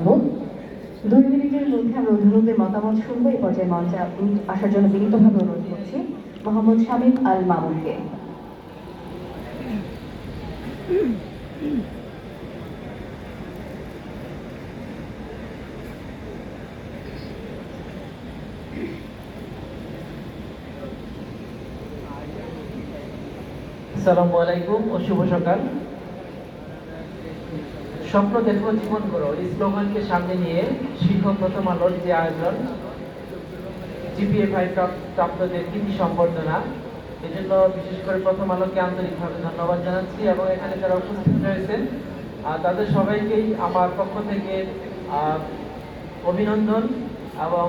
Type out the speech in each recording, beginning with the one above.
জানব দুই মিনিটের মধ্যে আমরা অভিভাবকদের মতামত শুনব, এই পর্যায়ে মঞ্চে আসার জন্য বিনীতভাবে অনুরোধ করছি মোহাম্মদ শামীম আল মামুনকে। আসসালামু আলাইকুম ও শুভ সকাল। স্বপ্ন দেখো, জীবন করো। এই স্লোগানকে সামনে নিয়ে শিক্ষক প্রথম আলোর যে আয়োজন জিপিএ ফাইভ প্রাপ্তদের কৃতি সম্বর্ধনা। এই জন্য বিশেষ করে প্রথম আলোকে আন্তরিকভাবে ধন্যবাদ জানাচ্ছি এবং এখানে যারা উপস্থিত রয়েছেন তাদের সবাইকেই আমার পক্ষ থেকে অভিনন্দন এবং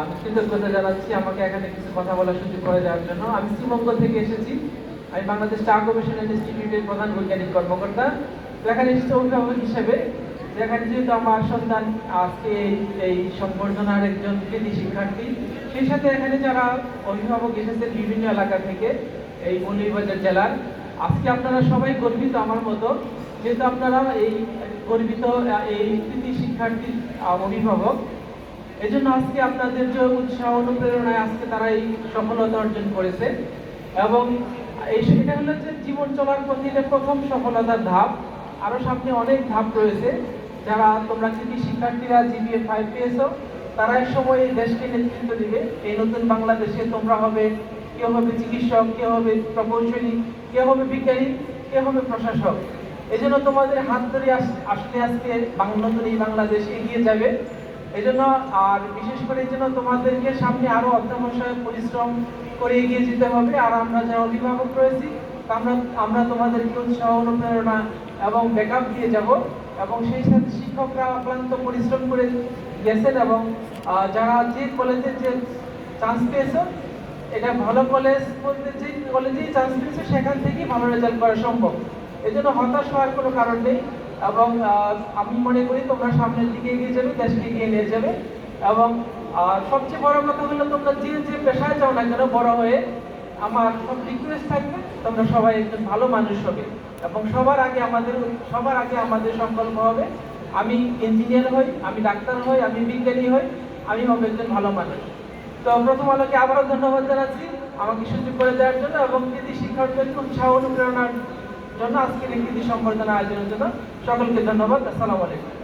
আমি কৃতজ্ঞতা জানাচ্ছি আমাকে এখানে কিছু কথা বলার সুযোগ করে দেওয়ার জন্য। আমি শ্রীমঙ্গল থেকে এসেছি। আমি বাংলাদেশ চা গবেষণা ইনস্টিটিউটের প্রধান বৈজ্ঞানিক কর্মকর্তা। এসেছি অভিভাবক হিসেবে যেখানে যেহেতু আমার সন্তান আজকে এই- সম্বর্ধনার একজন কৃতি শিক্ষার্থী সেই সাথে এখানে যারা অভিভাবক এসেছেন বিভিন্ন এলাকা থেকে এই মৌলভীবাজার জেলার আজকে আপনারা সবাই গর্বিত আমার মতো যেহেতু আপনারা এই গর্বিত এই কৃতি শিক্ষার্থীর আহ, অভিভাবক এই জন্য আজকে আপনাদের যে উৎসাহ অনুপ্রেরণায় আজকে তারা এই সফলতা অর্জন করেছে। এবং এই সেটা হলো যে জীবন চলার পথে এটা প্রথম সফলতার ধাপ। আরও সামনে অনেক ধাপ রয়েছে। যারা তোমরা কৃতি শিক্ষার্থীরা জিবিএ ফাইভ পেয়েছ, তারা এক সময় এই দেশকে নেতৃত্ব দিবে। এই নতুন বাংলাদেশে তোমরা হবে, কেউ হবে চিকিৎসক, কেউ হবে প্রকৌশলী, কেউ হবে বিজ্ঞানী, কেউ হবে প্রশাসক। এই জন্য তোমাদের হাত ধরে আস- আসলে আজকে বাংলা নতুন এই বাংলাদেশ এগিয়ে যাবে। এই জন্য আর বিশেষ করে এই জন্য তোমাদেরকে সামনে আরও অধ্যবসায় পরিশ্রম করে এগিয়ে যেতে হবে। আর আমরা যারা অভিভাবক রয়েছি আমরা আমরা তোমাদেরকে উৎসাহ, অনুপ্রেরণা এবং ব্যাকআপ দিয়ে যাব এবং সেই সাথে শিক্ষকরা অক্লান্ত পরিশ্রম করে গেছেন এবং যারা যে কলেজে যে চান্স পেয়েছ, এটা ভালো কলেজ বলতে যে কলেজেই চান্স পেয়েছে, সেখান থেকেই ভালো রেজাল্ট করা সম্ভব। এই জন্য হতাশ হওয়ার কোনো কারণ নেই এবং আমি মনে করি তোমরা সামনের দিকে এগিয়ে যাবে, দেশকে এগিয়ে নিয়ে যাবে এবং সবচেয়ে বড় কথা হলো তোমরা যে যে পেশায় যাও না কেন, বড় হয়ে আমার রিকোয়েস্ট থাকবে, তোমরা সবাই একজন ভালো মানুষ হবে। এবং সবার আগে আমাদের, সবার আগে আমাদের সংকল্প হবে, আমি ইঞ্জিনিয়ার হই, আমি ডাক্তার হই, আমি বিজ্ঞানী হই, আমি হব একজন ভালো মানুষ। তো প্রথম আলোকে আবারও ধন্যবাদ জানাচ্ছি আমাকে সুযোগ করে দেওয়ার জন্য এবং কৃতি শিক্ষার্থীদের উৎসাহ অনুপ্রেরণার জন্য আজকের এই কৃতি সম্বর্ধনা আয়োজনের জন্য সকলকে ধন্যবাদ। আসসালামু আলাইকুম।